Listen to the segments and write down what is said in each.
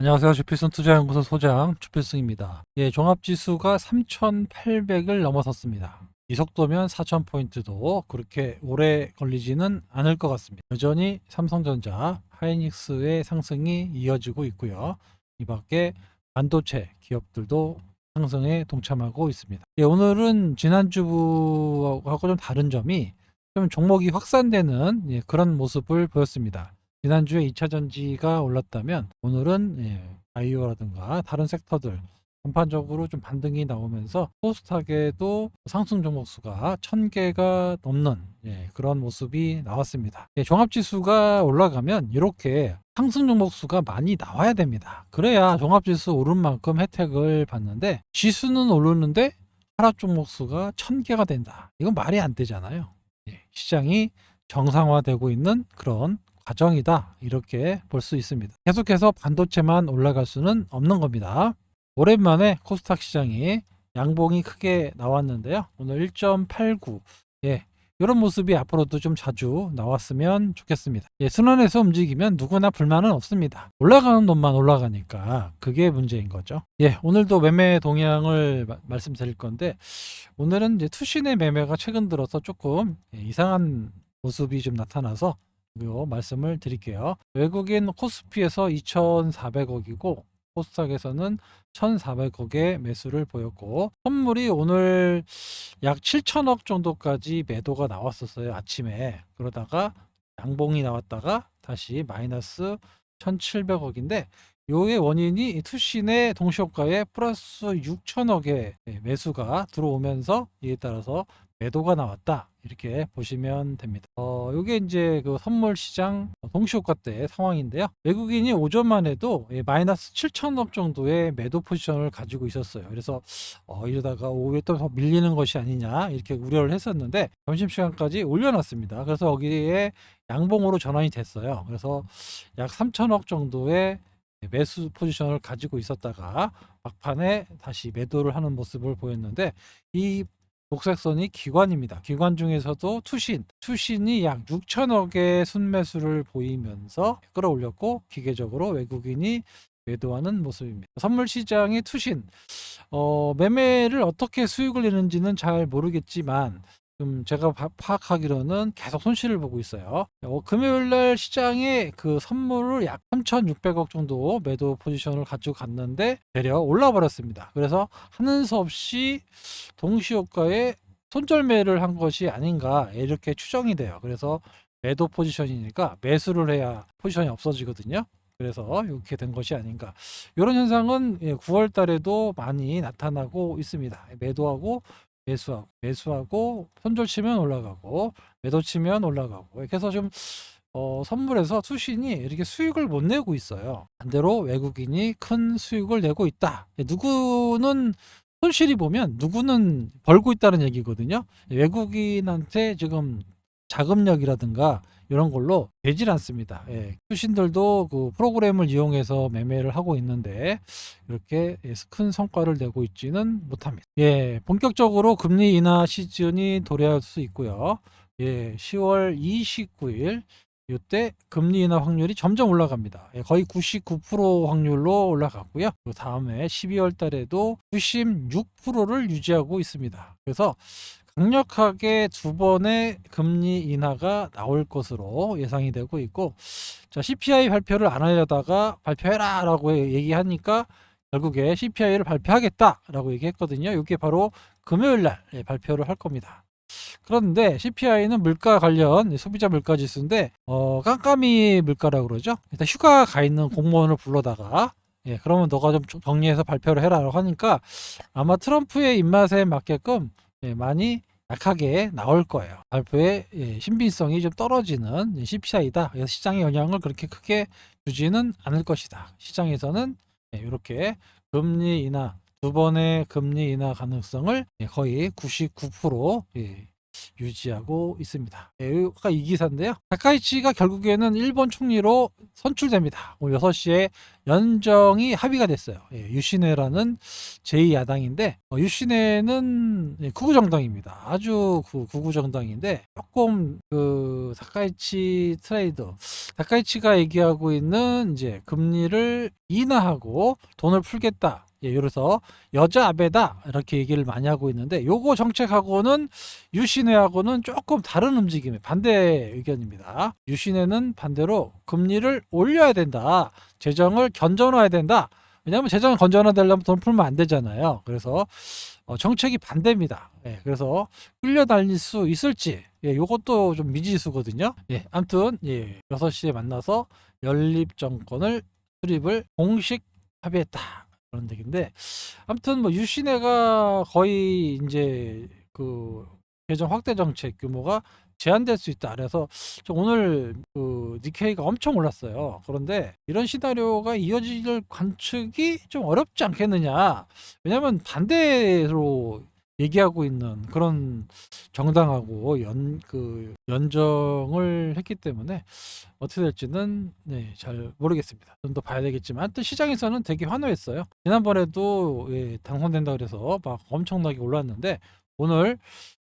안녕하세요. 주필승 투자연구소 소장 주필승입니다. 예, 종합지수가 3,800을 넘어섰습니다. 이 속도면 4,000포인트도 그렇게 오래 걸리지는 않을 것 같습니다. 여전히 삼성전자, 하이닉스의 상승이 이어지고 있고요. 이 밖에 반도체 기업들도 상승에 동참하고 있습니다. 예, 오늘은 지난주하고 좀 다른 점이 좀 종목이 확산되는 예, 그런 모습을 보였습니다. 지난주에 2차 전지가 올랐다면 오늘은 예, 바이오라든가 다른 섹터들 전반적으로 좀 반등이 나오면서 코스닥에도 상승 종목 수가 1000개가 넘는 예, 그런 모습이 나왔습니다. 예, 종합지수가 올라가면 이렇게 상승 종목 수가 많이 나와야 됩니다. 그래야 종합지수 오른 만큼 혜택을 받는데 지수는 오르는데 하락 종목 수가 1000개가 된다. 이건 말이 안 되잖아요. 예, 시장이 정상화되고 있는 그런 과정이다. 이렇게 볼 수 있습니다. 계속해서 반도체만 올라갈 수는 없는 겁니다. 오랜만에 코스닥 시장이 양봉이 크게 나왔는데요. 오늘 1.89. 예. 이런 모습이 앞으로도 좀 자주 나왔으면 좋겠습니다. 예, 순환해서 움직이면 누구나 불만은 없습니다. 올라가는 돈만 올라가니까 그게 문제인 거죠. 예, 오늘도 매매 동향을 마- 말씀드릴 건데 오늘은 이제 투신의 매매가 최근 들어서 조금 예, 이상한 모습이 좀 나타나서 요 말씀을 드릴게요. 외국인 코스피에서 2,400억이고 코스닥에서는 1,400억의 매수를 보였고 선물이 오늘 약 7천억 정도까지 매도가 나왔었어요. 아침에. 그러다가 양봉이 나왔다가 다시 마이너스 1,700억인데 요의 원인이 이 투신의 동시효과에 플러스 6천억의 매수가 들어오면서 이에 따라서 매도가 나왔다. 이렇게 보시면 됩니다. 어, 요게 이제 그 선물 시장 동시효과 때 상황인데요. 외국인이 오전만 해도 예, 마이너스 7천억 정도의 매도 포지션을 가지고 있었어요. 그래서 어, 이러다가 오후에 또더 밀리는 것이 아니냐 이렇게 우려를 했었는데 점심시간까지 올려놨습니다. 그래서 여기에 양봉으로 전환이 됐어요. 그래서 약 3천억 정도의 매수 포지션을 가지고 있었다가 막판에 다시 매도를 하는 모습을 보였는데 이 녹색선이 기관입니다. 기관 중에서도 투신, 투신이 약 6천억의 순매수를 보이면서 끌어올렸고 기계적으로 외국인이 매도하는 모습입니다. 선물 시장의 투신, 어, 매매를 어떻게 수익을 내는지는 잘 모르겠지만 좀 제가 파- 파악하기로는 계속 손실을 보고 있어요. 어, 금요일 날 시장에 그 선물을 약 3,600억 정도 매도 포지션을 가지고 갔는데 대려 올라 버렸습니다. 그래서 하는 수 없이 동시효과에 손절매를 한 것이 아닌가 이렇게 추정이 돼요. 그래서 매도 포지션이니까 매수를 해야 포지션이 없어지거든요. 그래서 이렇게 된 것이 아닌가. 이런 현상은 9월 달에도 많이 나타나고 있습니다. 매도하고 매수하고 매수하고 손절 치면 올라가고 매도 치면 올라가고 그래서 좀 어, 선물에서 투신이 이렇게 수익을 못 내고 있어요. 반대로 외국인이 큰 수익을 내고 있다. 누구는 손실이 보면 누구는 벌고 있다는 얘기거든요. 외국인한테 지금 자금력이라든가 이런 걸로 되질 않습니다. 예, 투신들도 그 프로그램을 이용해서 매매를 하고 있는데 이렇게 큰 성과를 내고 있지는 못합니다. 예, 본격적으로 금리 인하 시즌이 도래할 수 있고요. 예, 10월 29일 이때 금리 인하 확률이 점점 올라갑니다. 예, 거의 99% 확률로 올라갔고요. 그 다음에 12월 달에도 96%를 유지하고 있습니다. 그래서 강력하게 두 번의 금리 인하가 나올 것으로 예상이 되고 있고 자 CPI 발표를 안 하려다가 발표해라라고 얘기하니까 결국에 CPI를 발표하겠다라고 얘기했거든요. 이게 바로 금요일 날 예, 발표를 할 겁니다. 그런데 CPI는 물가 관련 소비자 물가 지수인데 어, 깜깜이 물가라고 그러죠. 일단 휴가 가 있는 공무원을 불러다가 예, 그러면 너가 좀 정리해서 발표를 해라라고 하니까 아마 트럼프의 입맛에 맞게끔 예, 많이 약하게 나올 거예요. 발표의 예, 신빙성이 좀 떨어지는 CPI다. 그래서 시장의 영향을 그렇게 크게 주지는 않을 것이다. 시장에서는 예, 이렇게 금리 인하 두 번의 금리 인하 가능성을 예, 거의 99% 예, 유지하고 있습니다. 예, 여기가 이 기사인데요. 다카이치가 결국에는 일본 총리로 선출됩니다. 오늘 6시에 연정이 합의가 됐어요. 예, 유시네라는 제2야당인데 어, 유시네는 예, 구구 정당입니다. 아주 구, 구구 정당인데 조금 그 다카이치 트레이더 다카이치가 얘기하고 있는 이제 금리를 인하하고 돈을 풀겠다. 예, 그래서 여자 아베다 이렇게 얘기를 많이 하고 있는데 요거 정책하고는 유신회하고는 조금 다른 움직임의 반대 의견입니다. 유신회는 반대로 금리를 올려야 된다. 재정을 견전화해야 된다. 왜냐하면 재정을 건전화되려면 돈 풀면 안 되잖아요. 그래서 어, 정책이 반대입니다. 예, 그래서 끌려다닐 수 있을지 예, 요것도 좀 미지수거든요. 예, 아무튼 예, 6시에 만나서 연립 정권을 수립을 공식 합의했다. 그런 얘기인데 아무튼 뭐 유신회가 거의 이제 그 개정 확대 정책 규모가 제한될 수 있다. 그래서 저 오늘 그 니케이가 엄청 올랐어요. 그런데 이런 시나리오가 이어질 관측이 좀 어렵지 않겠느냐. 왜냐하면 반대로 얘기하고 있는 그런 정당하고 연 그 연정을 했기 때문에 어떻게 될지는 네, 잘 모르겠습니다. 좀 더 봐야 되겠지만 또 시장에서는 되게 환호했어요. 지난번에도 예, 당선된다 그래서 막 엄청나게 올랐는데 오늘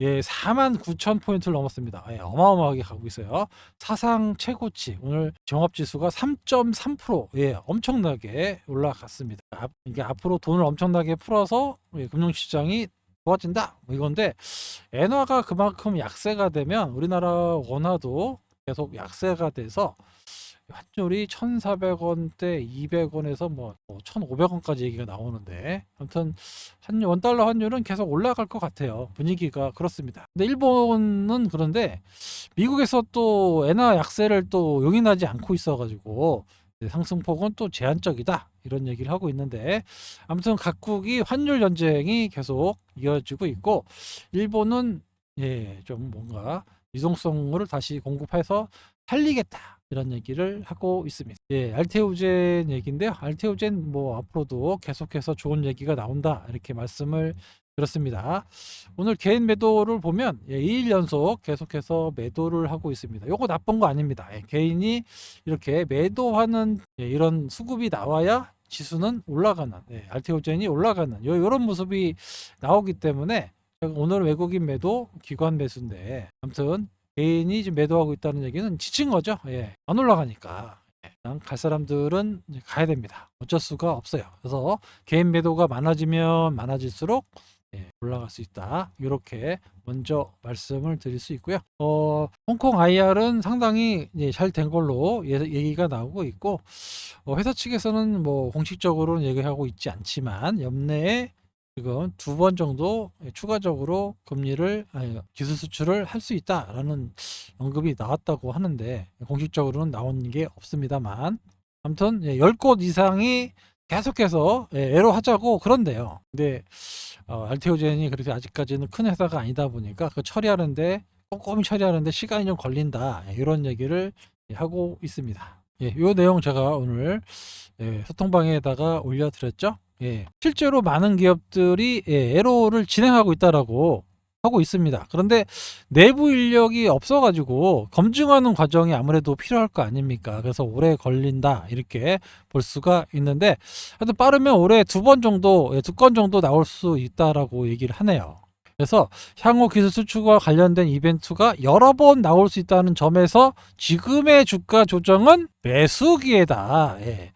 예, 4만 9천 포인트를 넘었습니다. 예, 어마어마하게 가고 있어요. 사상 최고치 오늘 종합지수가 3.3% 예, 엄청나게 올라갔습니다. 앞- 이게 앞으로 돈을 엄청나게 풀어서 예, 금융시장이 좋아진다 뭐 이건데 엔화가 그만큼 약세가 되면 우리나라 원화도 계속 약세가 돼서 환율이 1,400원대 200원에서 뭐 1,500원까지 얘기가 나오는데 아무튼 한 원달러 환율은 계속 올라갈 것 같아요. 분위기가 그렇습니다. 근데 일본은 그런데 미국에서 또 엔화 약세를 또 용인하지 않고 있어 가지고 상승폭은 또 제한적이다 이런 얘기를 하고 있는데 아무튼 각국이 환율 전쟁이 계속 이어지고 있고 일본은 예 좀 뭔가 유동성을 다시 공급해서 살리겠다 이런 얘기를 하고 있습니다. 예, 알테오젠 얘기인데요. 알테오젠 뭐 앞으로도 계속해서 좋은 얘기가 나온다 이렇게 말씀을 드렸습니다. 오늘 개인 매도를 보면 예, 2일 연속 계속해서 매도를 하고 있습니다. 요거 나쁜 거 아닙니다. 예, 개인이 이렇게 매도하는 예, 이런 수급이 나와야 지수는 올라가는 예, 알테오젠이 올라가는 요 요런 모습이 나오기 때문에 오늘 외국인 매도 기관 매수인데 아무튼 개인이 지금 매도하고 있다는 얘기는 지친 거죠. 예, 안 올라가니까. 예, 갈 사람들은 가야 됩니다. 어쩔 수가 없어요. 그래서 개인 매도가 많아지면 많아질수록 예, 올라갈 수 있다. 이렇게 먼저 말씀을 드릴 수 있고요. 어, 홍콩 IR은 상당히 잘 된 걸로 예- 얘기가 나오고 있고 어, 회사 측에서는 뭐 공식적으로는 얘기하고 있지 않지만 옆내에 지금 두 번 정도 추가적으로 금리를 아니, 기술 수출을 할 수 있다라는 언급이 나왔다고 하는데 공식적으로는 나온 게 없습니다만 아무튼 예, 10곳 이상이 계속해서 예, 애로 하자고 그런데요. 근데 어, 알테오젠이 그렇게 아직까지는 큰 회사가 아니다 보니까 그 처리하는데 꼼꼼히 처리하는데 시간이 좀 걸린다 예, 이런 얘기를 예, 하고 있습니다. 예, 요 내용 제가 오늘 예, 소통방에다가 올려드렸죠. 예, 실제로 많은 기업들이 예, 에로를 진행하고 있다라고 하고 있습니다. 그런데 내부 인력이 없어가지고 검증하는 과정이 아무래도 필요할 거 아닙니까? 그래서 오래 걸린다 이렇게 볼 수가 있는데 하여튼 빠르면 올해 두 번 정도, 두 건 정도 나올 수 있다라고 얘기를 하네요. 그래서 향후 기술 수출과 관련된 이벤트가 여러 번 나올 수 있다는 점에서 지금의 주가 조정은 매수 기회다. 예.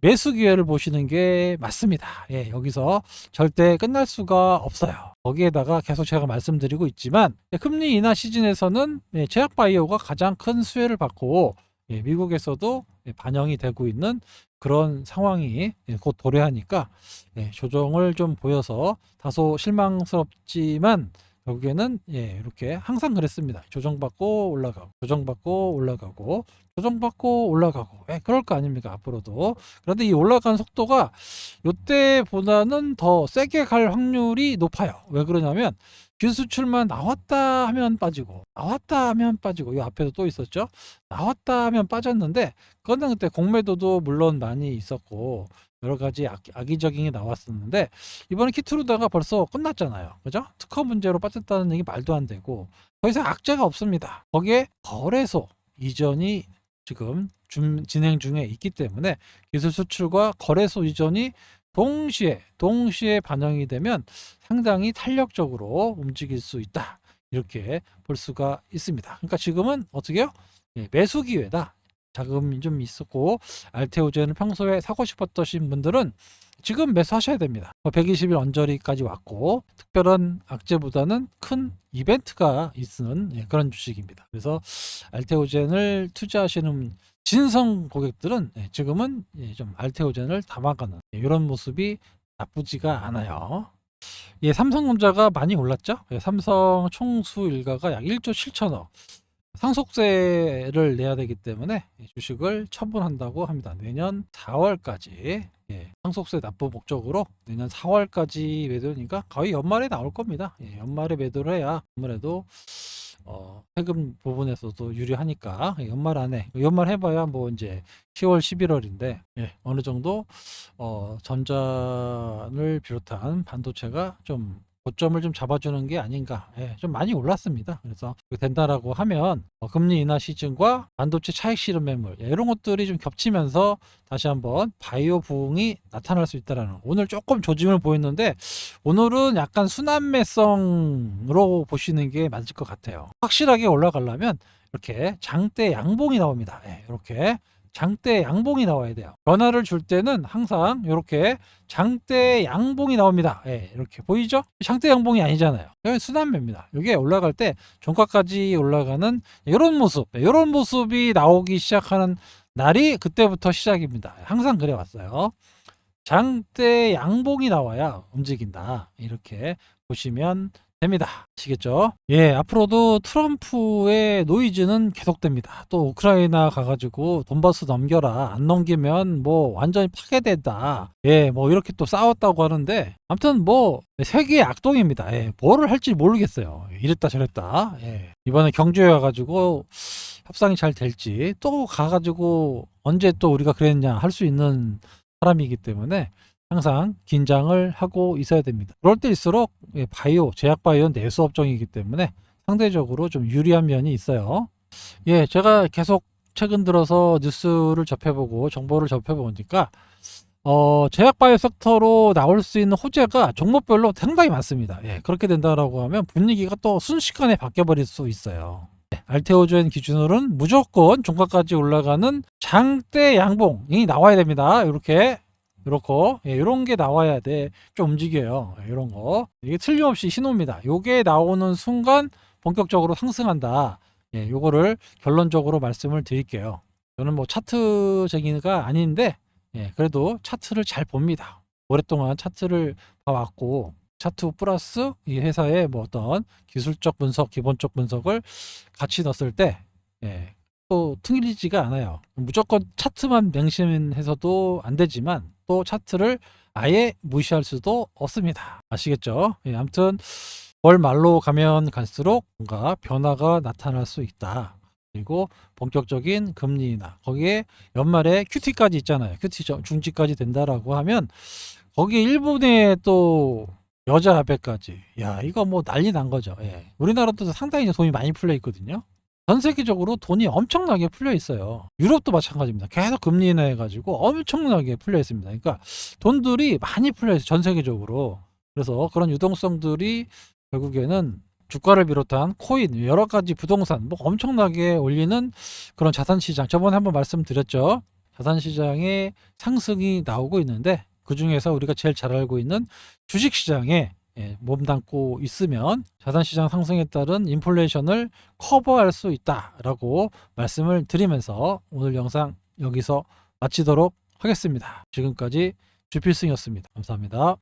매수 기회를 보시는 게 맞습니다. 예, 여기서 절대 끝날 수가 없어요. 거기에다가 계속 제가 말씀드리고 있지만 예, 금리 인하 시즌에서는 예, 제약 바이오가 가장 큰 수혜를 받고 예, 미국에서도 예, 반영이 되고 있는 그런 상황이 예, 곧 도래하니까 예, 조정을 좀 보여서 다소 실망스럽지만 결국에는 예, 이렇게 항상 그랬습니다. 조정받고 올라가고 조정받고 올라가고 조정받고 올라가고. 예, 그럴 거 아닙니까 앞으로도. 그런데 이 올라가는 속도가 이때보다는 더 세게 갈 확률이 높아요. 왜 그러냐면 기술출만 나왔다 하면 빠지고 나왔다 하면 빠지고 이 앞에도 또 있었죠? 나왔다 하면 빠졌는데 그거는 그때 공매도도 물론 많이 있었고 여러 가지 악, 악의 적인 게 나왔었는데 이번에 키트루다가 벌써 끝났잖아요 그죠 특허 문제로 빠졌다는 얘기 말도 안 되고 더 이상 악재가 없습니다 거기에 거래소 이전이 지금 준- 진행 중에 있기 때문에 기술 수출과 거래소 이전이 동시에 동시에 반영이 되면 상당히 탄력적으로 움직일 수 있다 이렇게 볼 수가 있습니다. 그러니까 지금은 어떻게요? 예, 매수 기회다. 자금이 좀 있었고 알테오젠을 평소에 사고 싶었던 분들은 지금 매수하셔야 됩니다. 120일 언저리까지 왔고 특별한 악재보다는 큰 이벤트가 있는 예, 그런 주식입니다. 그래서 알테오젠을 투자하시는 진성 고객들은 예, 지금은 예, 좀 알테오젠을 담아가는 예, 이런 모습이 나쁘지가 않아요. 예, 삼성전자가 많이 올랐죠. 예, 삼성 총수 일가가 약 1조 7천억 상속세를 내야 되기 때문에 이 주식을 처분한다고 합니다. 내년 4월까지 예, 상속세 납부 목적으로 내년 4월까지 매도니까 거의 연말에 나올 겁니다. 예, 연말에 매도를 해야 아무래도 어, 세금 부분에서도 유리하니까 연말 안에 연말 해봐야 뭐 이제 10월 11월인데 예, 어느 정도 어, 전자를 비롯한 반도체가 좀 고점을 좀 잡아주는 게 아닌가 예, 좀 많이 올랐습니다. 그래서 그렇게 된다라고 하면 어, 금리 인하 시즌과 반도체 차익 실현 매물 예, 이런 것들이 좀 겹치면서 다시 한번 바이오 부흥이 나타날 수 있다라는 오늘 조금 조짐을 보였는데 오늘은 약간 순환매성으로 보시는 게 맞을 것 같아요. 확실하게 올라가려면 이렇게 장대 양봉이 나옵니다. 예, 이렇게 장대 양봉이 나와야 돼요. 변화를 줄 때는 항상 이렇게 장대 양봉이 나옵니다. 예, 이렇게 보이죠? 장대 양봉이 아니잖아요. 이건 순환매입니다. 이게 올라갈 때 종가까지 올라가는 이런 모습, 이런 모습이 나오기 시작하는 날이 그때부터 시작입니다. 항상 그래 왔어요. 장대 양봉이 나와야 움직인다. 이렇게 보시면 됩니다. 아시겠죠? 예, 앞으로도 트럼프의 노이즈는 계속됩니다. 또 우크라이나 가가지고 돈바스 넘겨라. 안 넘기면 뭐 완전히 파괴된다. 예, 뭐 이렇게 또 싸웠다고 하는데 아무튼 뭐 세계의 악동입니다. 예, 뭐를 할지 모르겠어요. 이랬다 저랬다. 예, 이번에 경주에 와가지고 협상이 잘 될지 또 가가지고 언제 또 우리가 그랬냐 할 수 있는 사람이기 때문에 항상 긴장을 하고 있어야 됩니다. 그럴 때일수록 예, 바이오, 제약 바이오는 내수 업종이기 때문에 상대적으로 좀 유리한 면이 있어요. 예, 제가 계속 최근 들어서 뉴스를 접해보고 정보를 접해보니까 어, 제약 바이오 섹터로 나올 수 있는 호재가 종목별로 상당히 많습니다. 예, 그렇게 된다라고 하면 분위기가 또 순식간에 바뀌어 버릴 수 있어요. 네, 알테오젠 기준으로는 무조건 종가까지 올라가는 장대 양봉이 나와야 됩니다. 이렇게 이렇고 예, 이런 게 나와야 돼. 좀 움직여요. 예, 이런 거. 이게 틀림없이 신호입니다. 요게 나오는 순간 본격적으로 상승한다. 예, 요거를 결론적으로 말씀을 드릴게요. 저는 뭐 차트쟁이가 아닌데 예, 그래도 차트를 잘 봅니다. 오랫동안 차트를 봐왔고 차트 플러스 이 회사의 뭐 어떤 기술적 분석, 기본적 분석을 같이 넣었을 때 예, 또 틀리지가 않아요. 무조건 차트만 맹신해서도 안 되지만 또 차트를 아예 무시할 수도 없습니다. 아시겠죠? 예, 아무튼 월 말로 가면 갈수록 뭔가 변화가 나타날 수 있다. 그리고 본격적인 금리 인하 거기에 연말에 QT까지 있잖아요. 저- 중지까지 된다라고 하면 거기에 일본에 또 여자 아베까지 야 이거 뭐 난리 난 거죠. 예. 우리나라도 상당히 돈이 많이 풀려 있거든요. 전 세계적으로 돈이 엄청나게 풀려 있어요. 유럽도 마찬가지입니다. 계속 금리 인하 해 가지고 엄청나게 풀려 있습니다. 그러니까 돈들이 많이 풀려 있어요. 전 세계적으로. 그래서 그런 유동성들이 결국에는 주가를 비롯한 코인, 여러 가지 부동산, 뭐 엄청나게 올리는 그런 자산 시장. 저번에 한번 말씀드렸죠. 자산 시장에 상승이 나오고 있는데 그 중에서 우리가 제일 잘 알고 있는 주식 시장에 예, 몸담고 있으면 자산 시장 상승에 따른 인플레이션을 커버할 수 있다라고 말씀을 드리면서 오늘 영상 여기서 마치도록 하겠습니다. 지금까지 주필승이었습니다. 감사합니다.